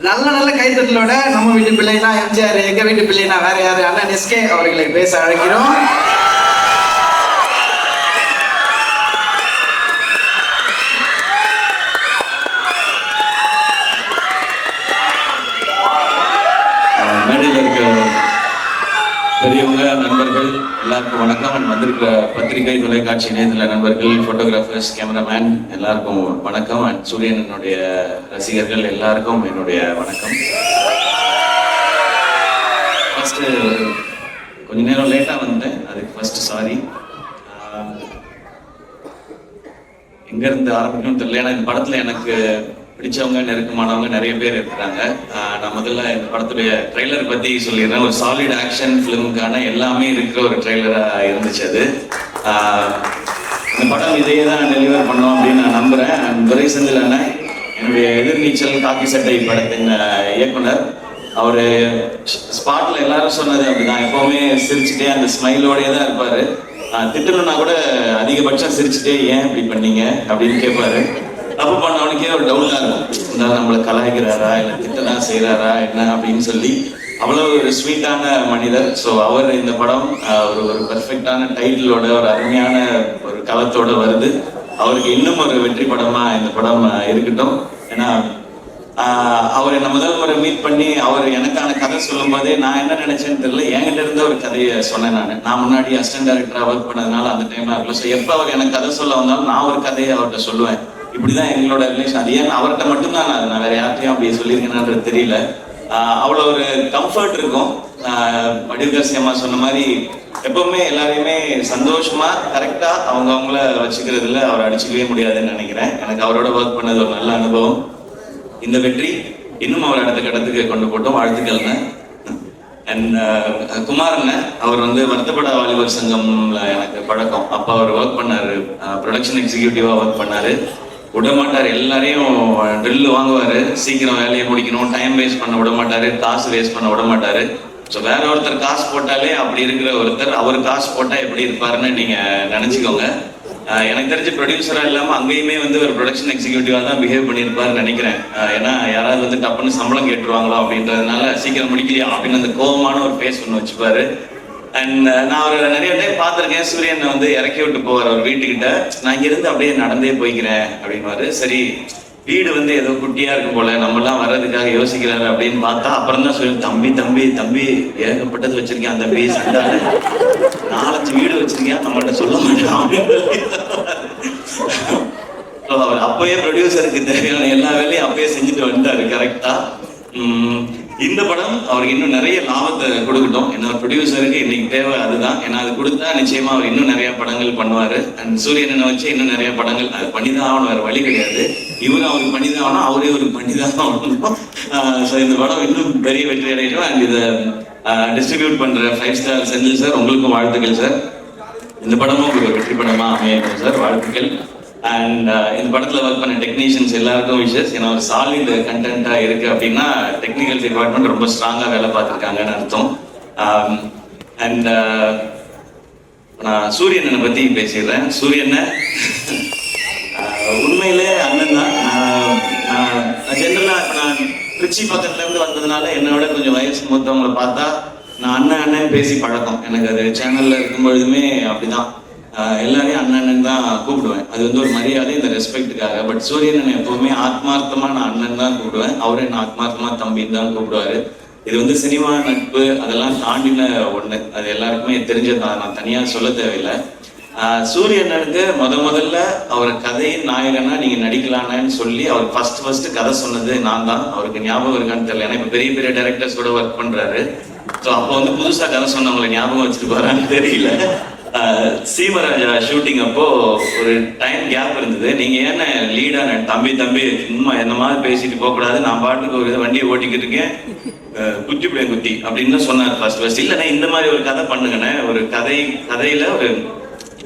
நல்ல நல்ல கைத்தட்டலோட நம்ம வீட்டு பிள்ளைனா எம்ஜிஆர் எங்க வீட்டு பிள்ளைனா வேற யாரு? அண்ணன் எஸ்கே அவர்களை பேச அழைக்கிறோம் அஹ் மேடையில் இருக்க பெரியவங்க நண்பர்கள் எல்லாருக்கும் வணக்கம். and வந்திருக்கிற பத்திரிகை தொலைக்காட்சி இணையதள நண்பர்கள் போட்டோகிராஃபர்ஸ் கேமராமேன் எல்லாருக்கும் வணக்கம். அண்ட் சூரியனனுடைய ரசிகர்கள் எல்லாருக்கும் என்னுடைய வணக்கம். ஃபர்ஸ்ட் கொஞ்ச நேரம் லேட்டாக வந்தேன். அதுக்கு ஃபர்ஸ்ட் சாரி எங்க இருந்து ஆரம்பிக்கணும்னு தெரியல. ஏன்னா இந்த படத்துல எனக்கு பிடிச்சவங்க நெருக்கமானவங்க நிறைய பேர் இருக்கிறாங்க. நான் முதல்ல இந்த படத்துடைய ட்ரெய்லர் பத்தி சொல்லிடுறேன். ஒரு சாலிட் ஆக்ஷன் ஃபிலிமுக்கான எல்லாமே இருக்கிற ஒரு ட்ரெய்லரா இருந்துச்சு அது. இந்த படம் இதையே தான் டெலிவர் பண்ணோம் அப்படின்னு நான் நம்புறேன். துரை செந்தில் அண்ணன் என்னுடைய எதிர்நீச்சல் காக்கி சட்டை படத்தின் இயக்குனர். அவரு ஸ்பாட்ல எல்லாரும் சொன்னது அப்படிதான். எப்பவுமே சிரிச்சுட்டே அந்த ஸ்மைலோடயே தான் இருப்பாரு. திட்டணும்னா கூட அதிகபட்சம் சிரிச்சுட்டே ஏன் இப்படி பண்ணீங்க? அப்படின்னு கேட்பாரு. தப்பு பண்ணவனுக்கே ஒரு டவுனா இருக்கும். இந்த நம்மளை கலாய்க்கிறாரா இல்ல திட்டனா செய்யறாரா என்ன அப்படின்னு சொல்லி அவ்வளவு ஒரு ஸ்வீட்டான மனிதர். ஸோ அவர் இந்த படம் ஒரு ஒரு பர்ஃபெக்டான டைட்டிலோட ஒரு அருமையான ஒரு களத்தோட வருது. அவருக்கு இன்னும் ஒரு வெற்றி படமா இந்த படம் இருக்கட்டும். ஏன்னா அவர் என்ன முதல் முறை மீட் பண்ணி அவர் எனக்கான கதை சொல்லும் போதே நான் என்ன நினைச்சேன்னு தெரியல. என்கிட்ட இருந்த ஒரு கதையை சொன்னேன் நான். நான் முன்னாடி அசிஸ்டன்ட் டைரக்டரா ஒர்க் பண்ணதுனால அந்த டைம்ல இருக்கல ஸோ எப்போ அவர் எனக்கு கதை சொல்ல வந்தாலும் நான் ஒரு கதையை அவர்கிட்ட சொல்லுவேன். இப்படிதான் எங்களோட ரிலேஷன் அது ஏன் அவர்கிட்ட மட்டும்தான் நான் நான் வேற யார்கிட்டையும் அப்படி சொல்லியிருக்கேனான்றது தெரியல. அவ்வளோ ஒரு கம்ஃபர்ட் இருக்கும். வடிவகரசி அம்மா சொன்ன மாதிரி எப்பவுமே எல்லாரையுமே சந்தோஷமா கரெக்டா அவங்க அவங்கள வச்சுக்கிறதுல அவரை அடிச்சுக்கவே முடியாதுன்னு நினைக்கிறேன். எனக்கு அவரோட ஒர்க் பண்ணது ஒரு நல்ல அனுபவம். இந்த வெற்றி இன்னும் அவர் அடுத்த கடத்துக்கு கொண்டு போட்டோம். வாழ்த்துக்கள்ங்க. அண்ட் குமாரண்ண அவர் வந்து வருத்தப்பட வாலிபர் சங்கம்ல எனக்கு பழக்கம். அப்போ அவர் ஒர்க் பண்ணாரு. ப்ரொடக்ஷன் எக்ஸிக்யூட்டிவா ஒர்க் பண்ணாரு. விட மாட்டார் எல்லாரையும் ட்ரில் வாங்குவார். சீக்கிரம் வேலையை முடிக்கணும். டைம் வேஸ்ட் பண்ண விட மாட்டார் காசு வேஸ்ட் பண்ண விட மாட்டார் ஸோ வேற ஒருத்தர் காசு போட்டாலே அப்படி இருக்கிற ஒருத்தர் அவர் காசு போட்டால் எப்படி இருப்பாருன்னு நீங்கள் நினச்சிக்கோங்க. எனக்கு தெரிஞ்ச ப்ரொடியூசராக இல்லாமல் அங்கேயுமே வந்து ஒரு ப்ரொடக்ஷன் எக்ஸிக்யூட்டிவாக தான் பிஹேவ் பண்ணியிருப்பாருன்னு நினைக்கிறேன். ஏன்னா யாராவது வந்து டப்புன்னு சம்பளம் கேட்டுருவாங்களோ அப்படின்றதுனால சீக்கிரம் முடிக்கலையா அப்படின்னு அந்த கோபமான ஒரு ஃபேஸ் ஒன்று வச்சுப்பாரு. அண்ட் uh, நான் அவரை நிறைய டைம் பார்த்துருக்கேன். சூரியனை வந்து இறக்கி விட்டு போவார் அவர் வீட்டுக்கிட்ட. நான் இங்கிருந்து அப்படியே நடந்தே போய்க்கிறேன் அப்படின்வாரு சரி வீடு வந்து ஏதோ குட்டியா இருக்கும் போல. நம்மலாம் வர்றதுக்காக யோசிக்கிறாரு அப்படின்னு பார்த்தா அப்புறம் தான் சொல்லி தம்பி தம்பி தம்பி ஏகப்பட்டது வச்சிருக்கேன் அந்த பீஸ் நாலஞ்சு வீடு வச்சிருக்கேன் நம்மள்ட்ட சொல்ல மாட்டேன் அவர் அப்பயே ப்ரொடியூசருக்கு தேவையான எல்லா வேலையும் அப்பயே செஞ்சுட்டு வந்தாரு கரெக்டா இந்த படம் அவருக்கு இன்னும் நிறைய லாபத்தை கொடுக்கட்டும். என்னோட ப்ரொடியூசருக்கு இன்னைக்கு தேவை அதுதான். ஏன்னா அது கொடுத்தா நிச்சயமா அவர் இன்னும் நிறைய படங்கள் பண்ணுவாரு. அண்ட் சூரியனை வச்சு இன்னும் நிறைய படங்கள் அது பண்ணிதான் ஆகணும் வேற வழி கிடையாது. இவரு அவருக்கு பண்ணிதான் ஆகணும் அவரே ஒரு பண்ணிதான் ஆகணும். ஸோ இந்த படம் இன்னும் பெரிய வெற்றி அடையணும் அண்ட் இதை டிஸ்ட்ரிபியூட் பண்ற ஃபைவ் ஸ்டார் செந்தில் சார் உங்களுக்கும் வாழ்த்துக்கள் சார் இந்த படமும் உங்களுக்கு ஒரு வெற்றி படமா அமையணும் சார் வாழ்த்துக்கள். அண்ட் uh, இந்த படத்தில் ஒர்க் பண்ண டெக்னீஷியன்ஸ் எல்லாருக்கும் விஷஸ் ஏன்னா ஒரு சாலிட் கண்டென்ட்டாக இருக்கு அப்படின்னா டெக்னிக்கல் டிபார்ட்மெண்ட் ரொம்ப ஸ்ட்ராங்காக வேலை பார்த்துருக்காங்கன்னு அர்த்தம். Um, அண்ட் uh, நான் சூரியனை பற்றி பேசிடுறேன். சூரியனை உண்மையிலே அண்ணன் தான். ஜென்ரலாக நான் திருச்சி பக்கத்துலேருந்து வந்ததுனால என்னோட கொஞ்சம் வயசு மூத்தவங்களை பார்த்தா நான் அண்ணன் அண்ணன் பேசி பழக்கம். எனக்கு அது சேனலில் இருக்கும் பொழுதுமே அப்படிதான். எல்லாரையும் அண்ணன் அண்ணன் தான் கூப்பிடுவேன். அது வந்து ஒரு மரியாதை இந்த ரெஸ்பெக்ட்டுக்காக பட் சூரியன் எப்பவுமே ஆத்மார்த்தமா நான் அண்ணன் தான் கூப்பிடுவேன். அவரே என்ன ஆத்மார்த்தமா தம்பின்னு தான் கூப்பிடுவாரு. இது வந்து சினிமா நட்பு அதெல்லாம் தாண்டின ஒண்ணு. அது எல்லாருக்குமே தெரிஞ்சதான் நான் தனியா சொல்ல தேவையில்லை. சூரியனுக்கு சூரியனனுக்கு முத முதல்ல அவர் கதையின் நாயகனா நீங்க நடிக்கலான்னு சொல்லி அவர் ஃபர்ஸ்ட் ஃபர்ஸ்ட் கதை சொன்னது நான் தான். அவருக்கு ஞாபகம் இருக்கான்னு தெரியல. ஏன்னா இப்ப பெரிய பெரிய டைரக்டர்ஸ் கூட ஒர்க் பண்றாரு. ஸோ அப்போ வந்து புதுசா கதை சொன்னவங்களை ஞாபகம் வச்சிருப்பாரான்னு தெரியல. சீமராஜா ஷூட்டிங் அப்போ ஒரு டைம் கேப் இருந்தது. நீங்க ஏன்னா லீடா தம்பி தம்பி சும்மா என்ன மாதிரி பேசிட்டு போக கூடாது நான் பாட்டுக்கு ஒரு வண்டியை ஓட்டிக்கிட்டு இருக்கேன். குத்தி பிடிய குத்தி அப்படின்னு சொன்னார் ஃபர்ஸ்ட் ஃபர்ஸ்ட் இல்லைண்ணே இந்த மாதிரி ஒரு கதை பண்ணுங்கண்ணே. ஒரு கதை கதையில ஒரு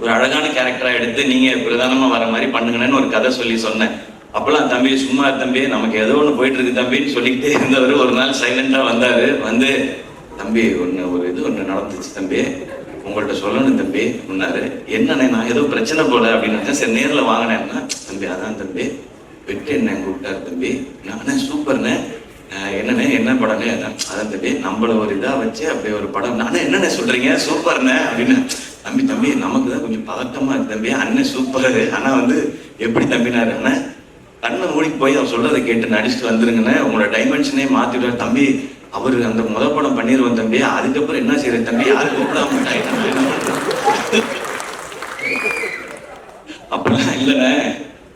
ஒரு அழகான கேரக்டரா எடுத்து நீங்க பிரதானமா வர மாதிரி பண்ணுங்கன்னு ஒரு கதை சொல்லி சொன்னேன். அப்பெல்லாம் தம்பி சும்மா தம்பி நமக்கு ஏதோ ஒண்ணு போயிட்டு இருக்கு தம்பின்னு சொல்லிக்கிட்டே இருந்தவர் ஒரு நாள் சைலண்டா வந்தாரு. வந்து தம்பி ஒன்று ஒரு இது ஒண்ணு நடந்துச்சு தம்பி. உங்கள்ட்ட சொல்லணும் தம்பி முன்னாரு என்னண்ணே நான் ஏதோ பிரச்சனை போல அப்படின்னு நினைச்சேன். சரி நேரில் வாங்கினேன்னா தம்பி அதான் தம்பி. வெற்றி என்ன கூப்பிட்டாரு தம்பி. நானே சூப்பர்ண்ணே. என்னண்ணே என்ன படம்னு? அதான் தம்பி. நம்மள ஒரு இதாக வச்சு அப்படியே ஒரு படம். நானே என்னண்ணே சொல்றீங்க? சூப்பர்ண்ணே அப்படின்னு. தம்பி தம்பி நமக்கு தான் கொஞ்சம் பதட்டமா இருக்கு தம்பி. அண்ணன் சூப்பர். ஆனால் வந்து எப்படி தம்பினாரு? அண்ணன் கண்ணை மூடி போய் அவர் சொல்றதை கேட்டு நடிச்சுட்டு வந்துருங்கண்ணே. உங்களோட டைமென்ஷனே மாத்திடுவார் தம்பி அவர் அந்த முத படம் பண்ணிடுவோம் தம்பி அதுக்கப்புறம் என்ன செய்யற தம்பி? யாரும் கூப்பிடாம அப்படிலாம் இல்லைண்ணே.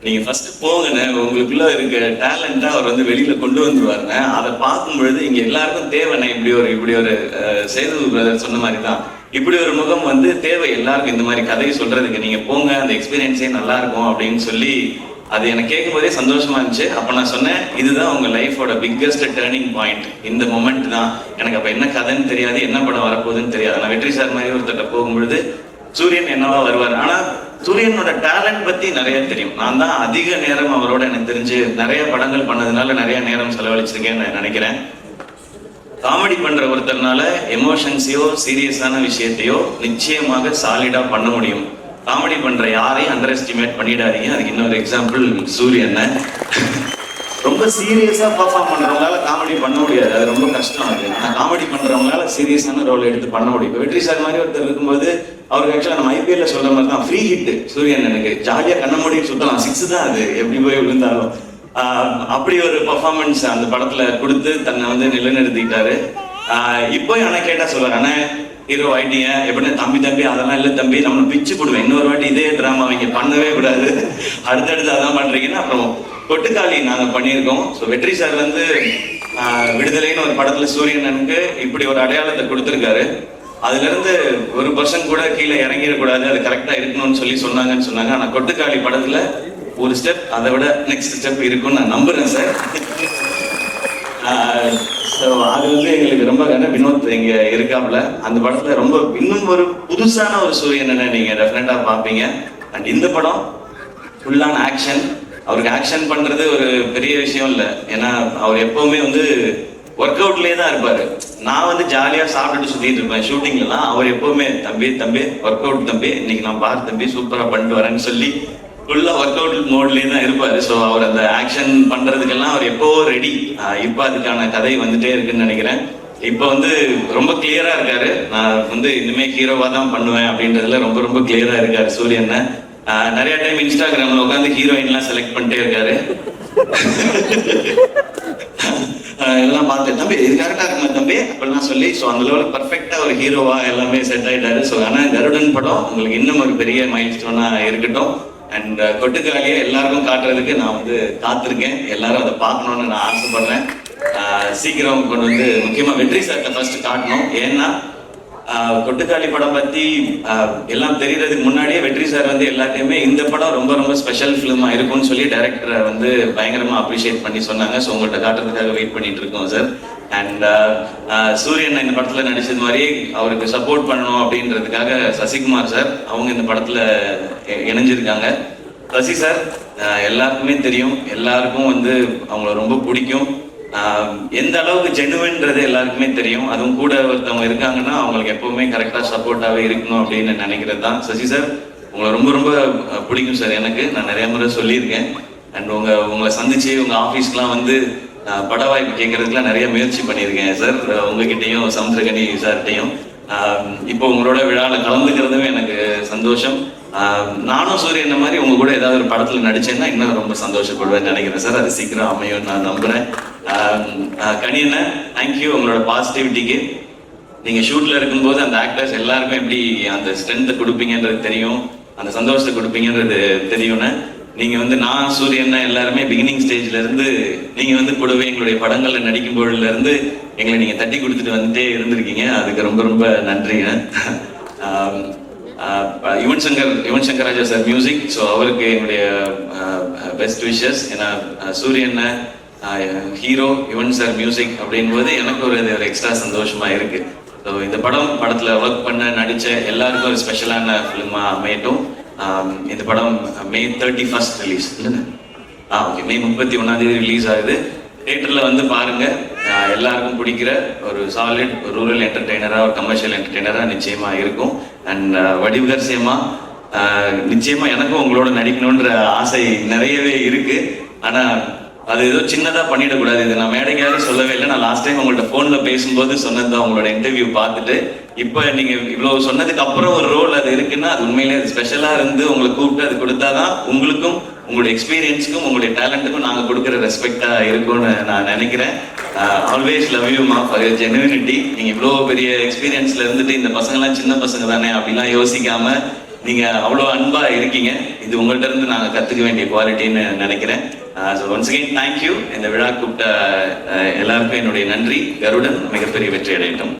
நீங்க ஃபர்ஸ்ட் போங்கண்ணே. உங்களுக்குள்ள இருக்க டேலண்டா அவர் வந்து வெளியில கொண்டு வந்துருவாருண்ணே. அதை பார்க்கும் பொழுது இங்க எல்லாருக்கும் தேவைண்ணே. இப்படி ஒரு இப்படி ஒரு சேது பிரதர் சொன்ன மாதிரி தான் இப்படி ஒரு முகம் வந்து தேவை. எல்லாருக்கும் இந்த மாதிரி கதையை சொல்றதுக்கு நீங்க போங்க. அந்த எக்ஸ்பீரியன்ஸே நல்லா இருக்கும் அப்படின்னு சொல்லி அது எனக்கு கேட்கும் போதே சந்தோஷமா இருந்துச்சு. அப்ப நான் சொன்னேன் இதுதான் உங்க லைஃபோட பிக்கஸ்ட் டேர்னிங் பாயிண்ட் இந்த மொமெண்ட் தான். எனக்கு அப்ப என்ன கதைன்னு தெரியாது என்ன படம் வரப்போகுதுன்னு தெரியாது. நான் வெற்றி சார் மாதிரி ஒருத்தட்ட போகும்பொழுது சூரியன் என்னவா வருவார்? ஆனா சூரியனோட டேலண்ட் பத்தி நிறைய தெரியும். நான் தான் அதிக நேரம் அவரோட எனக்கு தெரிஞ்சு நிறைய படங்கள் பண்ணதுனால நிறைய நேரம் செலவழிச்சிருக்கேன்னு நான் நினைக்கிறேன். காமெடி பண்ற ஒருத்தர்னால எமோஷன்ஸையோ சீரியஸான விஷயத்தையோ நிச்சயமாக சாலிடா பண்ண முடியும். காமெடி பண்ற யாரையும் அண்டர் எஸ்டிமேட் பண்ணிடாதீங்க. அதுக்கு இன்னொரு எக்ஸாம்பிள் சூரியன் ரொம்ப சீரியஸா பர்ஃபார்ம் பண்றவங்களால காமெடி பண்ண முடியாது. அது ரொம்ப கஷ்டம் அது. ஆனா காமெடி பண்றவங்களால சீரியஸான ரோல் எடுத்து பண்ண முடியும். வெற்றி சார் மாதிரி ஒருத்தர் இருக்கும்போது அவருக்கு ஆக்சுவலா நம்ம ஐபிஎல்ல சொல்ற மாதிரி தான். ஃப்ரீ ஹிட் சூரியன் எனக்கு ஜாலியா கண்ண மூடி சுத்தலாம். சிக்ஸ் தான் அது. எப்படி போய் விழுந்தாலும். அப்படி ஒரு பர்ஃபார்மன்ஸ் அந்த படத்துல கொடுத்து தன்னை வந்து நிலைநிறுத்திக்கிட்டாரு. இப்போ ஆனா கேட்டா சொல்லுவார் அண்ணா ஹீரோ ஆயிட்டீங்க. எப்படி தம்பி தம்பி அதெல்லாம் இல்ல தம்பி நம்ம பிச்சு போடுவேன். இன்னொரு வாட்டி இதே ட்ராமா அவங்க பண்ணவே கூடாது. அடுத்தடுத்து அதான் பண்றீங்கன்னா அப்புறம் கொட்டுக்காளி நாங்கள் பண்ணியிருக்கோம். ஸோ வெற்றி சார் வந்து விடுதலைன்னு ஒரு படத்துல சூரியனனுக்கு இப்படி ஒரு அடையாளத்தை கொடுத்துருக்காரு. அதுல இருந்து ஒரு பர்சன் கூட கீழே இறங்கிடக்கூடாது. அது கரெக்டா இருக்கணும்னு சொல்லி சொன்னாங்கன்னு சொன்னாங்க. ஆனா கொட்டுக்காளி படத்துல ஒரு ஸ்டெப் அதை விட நெக்ஸ்ட் ஸ்டெப் இருக்கும்னு நான் நம்புறேன் சார் ஸோ அது வந்து எங்களுக்கு ரொம்ப கண்ண வினோத் இங்க இருக்காப்ல அந்த படத்துல ரொம்ப இன்னும் ஒரு புதுசான ஒரு சூரியனை நீங்க டெஃபினட்டா பார்ப்பீங்க. அண்ட் இந்த படம் ஃபுல்லான ஆக்ஷன் அவருக்கு ஆக்ஷன் பண்றது ஒரு பெரிய விஷயம் இல்லை. ஏன்னா அவர் எப்பவுமே வந்து ஒர்க் அவுட்லேயே தான் இருப்பாரு. நான் வந்து ஜாலியா சாப்பிட்டுட்டு சுத்திட்டு இருப்பேன். ஷூட்டிங்லாம் அவர் எப்பவுமே தம்பி தம்பி ஒர்க் அவுட் தம்பி இன்னைக்கு நான் பார் தம்பி சூப்பரா பண்ணிட்டு வரேன்னு சொல்லி ஃபுல்லாக ஒர்க் அவுட் மோட்லேயே தான் இருப்பார். ஸோ அவர் அந்த ஆக்ஷன் பண்ணுறதுக்கெல்லாம் அவர் எப்போ ரெடி இப்போ அதுக்கான கதை வந்துட்டே இருக்குன்னு நினைக்கிறேன். இப்போ வந்து ரொம்ப கிளியராக இருக்காரு. நான் வந்து இனிமேல் ஹீரோவாக தான் பண்ணுவேன் அப்படின்றதுல ரொம்ப ரொம்ப கிளியராக இருக்கார் சூரியன் நிறைய டைம் இன்ஸ்டாகிராமில் உட்காந்து ஹீரோயின்லாம் செலக்ட் பண்ணிட்டே இருக்காரு. எல்லாம் பார்த்து தம்பி இது கரெக்டாக இருக்குமா தம்பி அப்படிலாம் சொல்லி ஸோ அந்த லெவலில் பர்ஃபெக்டாக ஒரு ஹீரோவாக எல்லாமே செட் ஆகிட்டாரு ஸோ ஆனால் கருடன் படம் உங்களுக்கு இன்னும் ஒரு பெரிய மைல் ஸ்டோனாக இருக்கட்டும். அண்ட் கொட்டுக்காலியை uh, எல்லாருக்கும் காட்டுறதுக்கு நான் வந்து காத்திருக்கேன். எல்லாரும் அதை பார்க்கணும்னு நான் ஆசைப்படுறேன். சீக்கிரம் கொண்டு வந்து முக்கியமாக வெற்றி சார்ட்ட ஃபர்ஸ்ட் காட்டணும். ஏன்னா கொட்டுக்காளி படம் பற்றி எல்லாம் தெரியறதுக்கு முன்னாடியே வெற்றி சார் வந்து எல்லாத்தையுமே இந்த படம் ரொம்ப ரொம்ப ஸ்பெஷல் ஃபிலிமாக இருக்கும்னு சொல்லி டைரக்டரை வந்து பயங்கரமாக அப்ரிஷியேட் பண்ணி சொன்னாங்க. ஸோ உங்கள்கிட்ட காட்டுறதுக்காக வெயிட் பண்ணிட்டு இருக்கோம் சார் அண்ட் uh, uh, சூரியன் இந்த படத்தில் நடிச்சது மாதிரி அவருக்கு சப்போர்ட் பண்ணணும் அப்படின்றதுக்காக சசிகுமார் சார் அவங்க இந்த படத்தில் இணைஞ்சிருக்காங்க. சசி சார் எல்லாருக்குமே தெரியும். எல்லாருக்கும் வந்து அவங்கள ரொம்ப பிடிக்கும். எந்த அளவுக்கு ஜெனுவன்றது எல்லாருக்குமே தெரியும். அதுவும் கூட ஒருத்தவங்க இருக்காங்கன்னா அவங்களுக்கு எப்பவுமே கரெக்டாக சப்போர்ட்டாகவே இருக்கணும் அப்படின்னு நினைக்கிறது தான் சசி சார் உங்களை ரொம்ப ரொம்ப பிடிக்கும் சார் எனக்கு. நான் நிறைய முறை சொல்லியிருக்கேன். அண்ட் உங்க உங்களை சந்திச்சு உங்க ஆஃபீஸ்க்குலாம் வந்து பட வாய்ப்பு கேட்கறதுக்குலாம் நிறைய முயற்சி பண்ணியிருக்கேன் சார் அஹ், உங்ககிட்டயும் சமுத்திரகனி சார்கிட்டையும். இப்போ உங்களோட விழாவில் கலந்துக்கிறதுமே எனக்கு சந்தோஷம். நானும் சூரியன் மாதிரி உங்க கூட ஏதாவது ஒரு படத்துல நடிச்சேன்னா இன்னும் ரொம்ப சந்தோஷப்படுவேன்னு நினைக்கிறேன் சார் அது சீக்கிரம் அமையும் நான் நம்புறேன். கணியன தேங்க்யூ உங்களோட பாசிட்டிவிட்டிக்கு நீங்க ஷூட்ல இருக்கும்போது அந்த ஆக்டர்ஸ் எல்லாருக்கும் எப்படி அந்த ஸ்ட்ரென்த்தை கொடுப்பீங்கன்றது தெரியும் அந்த சந்தோஷத்தை கொடுப்பீங்கன்றது தெரியும்னு. நீங்க வந்து நான் சூரியன்னா எல்லாருமே பிகினிங் ஸ்டேஜ்ல இருந்து நீங்க வந்து கூடவே எங்களுடைய படங்கள்ல நடிக்கும் பொழுதுல இருந்து எங்களை நீங்க தட்டி கொடுத்துட்டு வந்துட்டே இருந்திருக்கீங்க. அதுக்கு ரொம்ப ரொம்ப நன்றிங்க. Yuvan Shankar Yuvan Shankar Raja sir music so அவருக்கு என்னுடைய பெஸ்ட் விஷஸ் ஏன்னா ஆஹ் சூரியன் ஹீரோ யுவன் சார் மியூசிக் அப்படின்போது எனக்கு ஒரு இது ஒரு எக்ஸ்ட்ரா சந்தோஷமா இருக்கு. ஸோ இந்த படம் படத்துல ஒர்க் பண்ண நடிச்ச எல்லாருக்கும் ஒரு ஸ்பெஷலான ஃபிலிமா அமையட்டும். Um, இந்த படம் மே தேர்ட்டி ஃபர்ஸ்ட் ரிலீஸ் இல்லைண்ணே ஆ ஓகே மே முப்பத்தி ஒன்றாம் தேதி ரிலீஸ் ஆகுது. தேட்டரில் வந்து பாருங்க. எல்லாருக்கும் பிடிக்கிற ஒரு சாலிட் ரூரல் என்டர்டெய்னராக ஒரு கமர்ஷியல் என்டர்டெய்னராக நிச்சயமாக இருக்கும். அண்ட் uh, வடிவகரசியமா நிச்சயமாக எனக்கும் உங்களோட நடிக்கணுன்ற ஆசை நிறையவே இருக்குது ஆனால் அது ஏதோ சின்னதாக பண்ணிடக்கூடாது. இது நான் மேடைக்காக சொல்லவே இல்லை. நான் லாஸ்ட் டைம் உங்கள்கிட்ட ஃபோனில் பேசும்போது சொன்னது தான் உங்களோட இன்டர்வியூ பார்த்துட்டு இப்போ நீங்கள் இவ்வளோ சொன்னதுக்கு அப்புறம் ஒரு ரோல் அது இருக்குன்னா அது உண்மையிலே அது இருந்து உங்களை கூப்பிட்டு அது கொடுத்தா தான் உங்களுக்கும் உங்களுடைய எக்ஸ்பீரியன்ஸுக்கும் உங்களுடைய டேலண்ட்டுக்கும் நாங்கள் கொடுக்குற ரெஸ்பெக்டாக இருக்கும்னு நான் நினைக்கிறேன். ஆல்வேஸ் லவ் யூ மா ஃபார் ஜெனுவினிட்டி நீங்கள் இவ்வளோ பெரிய எக்ஸ்பீரியன்ஸில் இருந்துட்டு இந்த பசங்களாம் சின்ன பசங்க தானே அப்படிலாம் யோசிக்காமல் நீங்கள் அவ்வளோ அன்பாக இருக்கீங்க. இது உங்கள்கிட்ட இருந்து நாங்கள் கற்றுக்க வேண்டிய குவாலிட்டின்னு நினைக்கிறேன். ஸோ ஒன்ஸ் அகெயின் தேங்க்யூ இந்த விழா கூப்பிட்ட uh, எல்லாருக்கும் என்னுடைய நன்றி. கருடன் மிகப்பெரிய வெற்றி அடையட்டும்.